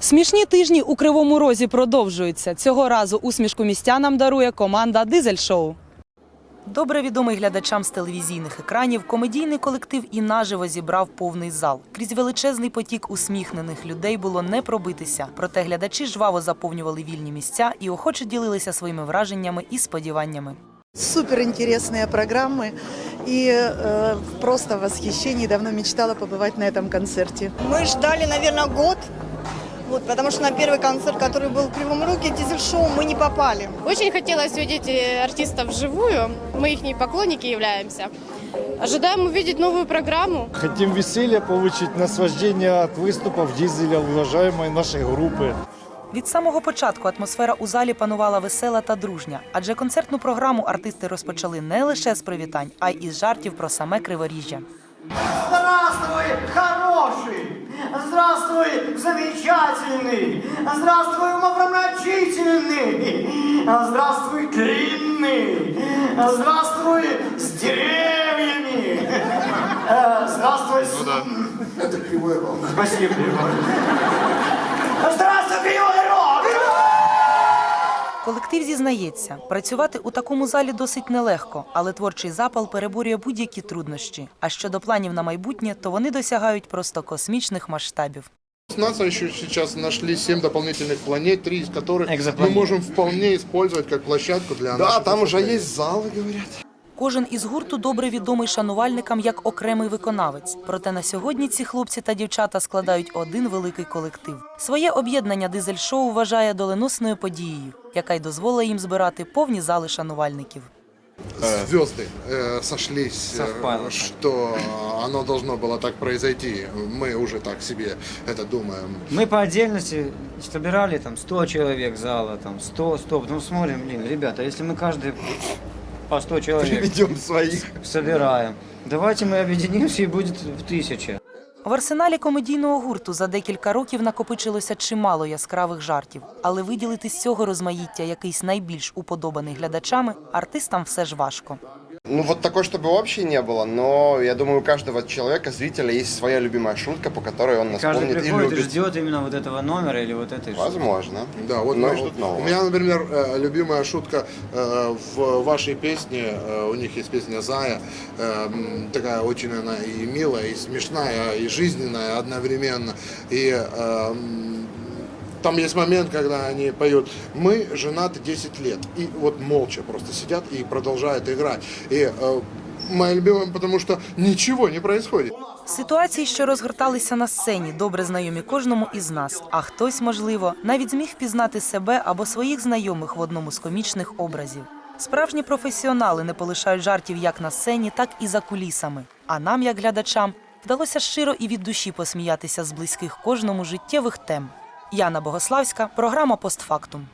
Смішні тижні у Кривому Розі продовжуються. Цього разу усмішку містянам дарує команда Дизель Шоу. Добре відомий глядачам з телевізійних екранів, комедійний колектив і наживо зібрав повний зал. Крізь величезний потік усміхнених людей було не пробитися. Проте глядачі жваво заповнювали вільні місця і охоче ділилися своїми враженнями і сподіваннями. Супер интересные программы и э, просто в восхищении давно мечтала побывать на этом концерте. Мы ждали, наверное, год, вот, потому что на первый концерт, который был в Кривом Роге, дизель-шоу, мы не попали. Очень хотелось увидеть э, артистов вживую. Мы их поклонники являемся. Ожидаем увидеть новую программу. Хотим веселья, получить наслаждение от выступов дизеля, уважаемой нашей группы. Від самого початку атмосфера у залі панувала весела та дружня, адже концертну програму артисти розпочали не лише з привітань, а й із жартів про саме криворіжжя. замечательный! Здравствуй, умопромрачительный! Здравствуй, длинный! Здравствуй, с деревьями! Э, Здравствуй, с... Это кривой рог. Спасибо, кривой. Здравствуй, кривой рог! Колектив зізнається, працювати у такому залі досить нелегко, але творчий запал переборює будь-які труднощі. А щодо планів на майбутнє, то вони досягають просто космічних масштабів. У нас еще сейчас нашли 7 дополнительных планет, три из которых мы Экзопланеты. можем вполне использовать как площадку для Да, наших там уже выступлений. есть залы, говорят. Кожен із гурту добре відомий шанувальникам як окремий виконавець. Проте на сьогодні ці хлопці та дівчата складають один великий колектив. Своє об'єднання дизель-шоу вважає доленосною подією, яка й дозволила їм збирати повні зали шанувальників. Звезды э, сошлись, э, что оно должно было так произойти. Мы уже так себе это думаем. Мы по отдельности собирали там 100 человек зала, там 100, 100, потом смотрим, блин, ребята, если мы каждый по 100 человек Приведем своих. собираем, давайте мы объединимся и будет в тысяче. В арсеналі комедійного гурту за декілька років накопичилося чимало яскравих жартів, але виділити з цього розмаїття якийсь найбільш уподобаний глядачами артистам все ж важко. Ну вот такой, чтобы общей не было, но я думаю, у каждого человека, зрителя, есть своя любимая шутка, по которой он нас Каждый помнит и приходит и любит. ждет именно вот этого номера или вот этой штуки. Возможно. Да, вот но ну, и ждут нового. у меня, например, э, любимая шутка э, в вашей песне, э, у них есть песня «Зая», такая очень она и милая, и смешная, и жизненная одновременно. И там есть момент, когда они поют «Мы женаты 10 лет». И вот молча просто сидят и продолжают играть. И э, моя любимая, потому что ничего не происходит. Ситуації, що розгорталися на сцені, добре знайомі кожному із нас. А хтось, можливо, навіть зміг впізнати себе або своїх знайомих в одному з комічних образів. Справжні професіонали не полишають жартів як на сцені, так і за кулісами. А нам, як глядачам, вдалося щиро і від душі посміятися з близьких кожному життєвих тем. Яна Богославська, програма Постфактум.